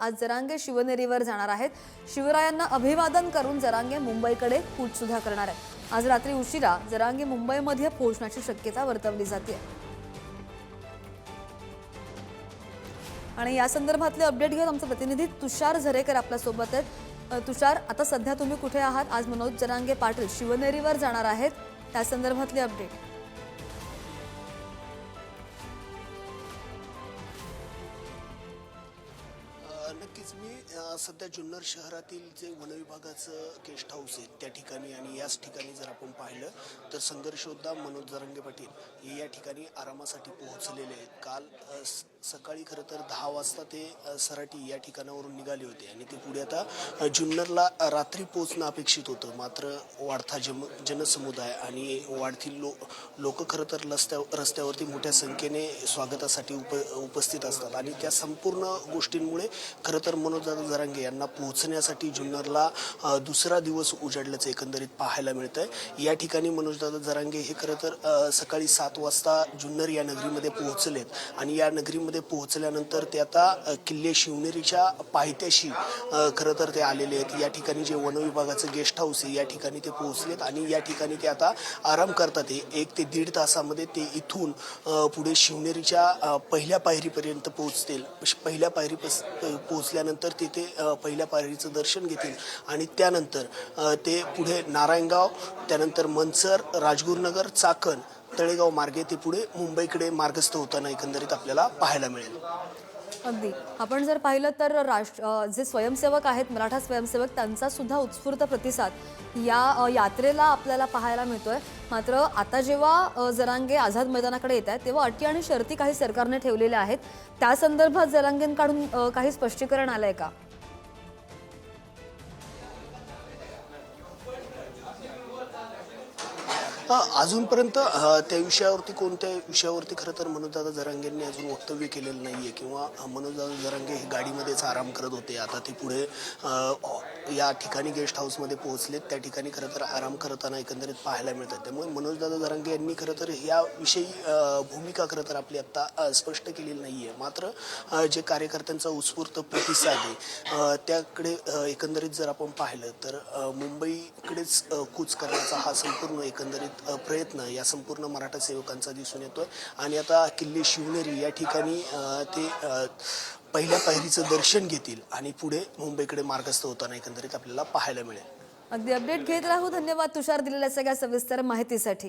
आज जरांगे शिवनेरीवर जाणार आहेत. शिवरायांना अभिवादन करून जरांगे मुंबईकडे कूचसुद्धा करणार आहेत. आज रात्री उशिरा जरांगे मुंबईमध्ये पोहोचण्याची शक्यता वर्तवली जाते. आणि या संदर्भातले अपडेट घेऊन आमचा प्रतिनिधी तुषार झरेकर आपल्यासोबत आहेत. तुषार आता सध्या तुम्ही कुठे आहात? आज मनोज जरांगे पाटील शिवनेरीवर जाणार आहेत. त्या संदर्भातले अपडेट. new सध्या जुन्नर शहरातील जे वनविभागाचं गेस्ट हाऊस आहे त्या ठिकाणी आणि याच ठिकाणी जर आपण पाहिलं तर संघर्षोद्धा मनोज जरंगे पाटील हे या ठिकाणी आरामासाठी पोहोचलेले आहेत. काल स- सकाळी खरं तर दहा वाजता ते सराठी सराटी या ठिकाणावरून निघाले होते आणि ते पुढे आता जुन्नरला रात्री पोहोचणं अपेक्षित होतं. मात्र वाढता जम जनसमुदाय आणि वाढती लो लोक खरं तर रस्त्या रस्त्यावरती मोठ्या संख्येने स्वागतासाठी उप उपस्थित असतात. आणि त्या संपूर्ण गोष्टींमुळे खरं तर मनोजदादा जरांगे यांना पोहोचण्यासाठी जुन्नरला दुसरा दिवस उजाडल्याचं एकंदरीत पाहायला मिळतंय. या ठिकाणी मनोजदादा जरांगे हे खरं तर सकाळी सात वाजता जुन्नर या नगरीमध्ये पोहोचलेत. आणि या नगरीमध्ये पोहोचल्यानंतर ते आता किल्ले शिवनेरीच्या पायथ्याशी खरं तर ते आलेले आहेत. या ठिकाणी जे वनविभागाचं गेस्ट हाऊस आहे या ठिकाणी ते पोहोचलेत आणि या ठिकाणी ते आता आराम करतात हे. एक ते दीड तासामध्ये ते इथून पुढे शिवनेरीच्या पहिल्या पायरीपर्यंत पोहोचतील. पहिल्या पायरी पोहोचल्यानंतर तिथे पहिल्या पायरीचं दर्शन घेतील. आणि त्यानंतर ते पुढे नारायणगाव त्यानंतर मनसर राजगुरुनगर चाकण तळेगाव मार्गे ते पुढे मुंबईकडे मार्गस्थ होताना एकंदरीत आपल्याला पाहायला मिळेल. अगदी. आपण जर पाहिलं तर राष्ट्र जे स्वयंसेवक आहेत मराठा स्वयंसेवक त्यांचा सुद्धा उत्स्फूर्त प्रतिसाद या यात्रेला आपल्याला पाहायला मिळतोय. मात्र आता जेव्हा जरांगे आझाद मैदानाकडे येत आहेत तेव्हा अटी आणि शर्ती काही सरकारने ठेवलेल्या आहेत. त्या संदर्भात जरांगेंकडून काही स्पष्टीकरण आलंय का? अजूनपर्यंत त्या विषयावरती कोणत्या विषयावरती खरं तर मनोजदादा जरांगेंनी अजून वक्तव्य केलेलं नाही आहे किंवा मनोजदादा जरांगे हे गाडीमध्येच आराम करत होते. आता ते पुढे या ठिकाणी गेस्ट हाऊसमध्ये पोहोचलेत. त्या ठिकाणी खरं तर आराम करताना एकंदरीत पाहायला मिळतात. त्यामुळे मनोजदादा धरंगे यांनी खरं तर याविषयी भूमिका खरं तर आपली आत्ता स्पष्ट केलेली नाही आहे मात्र जे कार्यकर्त्यांचा उत्स्फूर्त प्रतिसाद आहे त्याकडे एकंदरीत जर आपण पाहिलं तर मुंबईकडेच कूच करण्याचा हा संपूर्ण एकंदरीत प्रयत्न या संपूर्ण मराठा सेवकांचा दिसून येतोय. आणि आता किल्ले शिवनेरी या ठिकाणी ते पहिल्या पायरीचं दर्शन घेतील आणि पुढे मुंबईकडे मार्गस्थ होताना एकंदरीत आपल्याला पाहायला मिळेल. अगदी अपडेट घेत राहू. धन्यवाद तुषार दिलेल्या सगळ्या सविस्तर माहितीसाठी.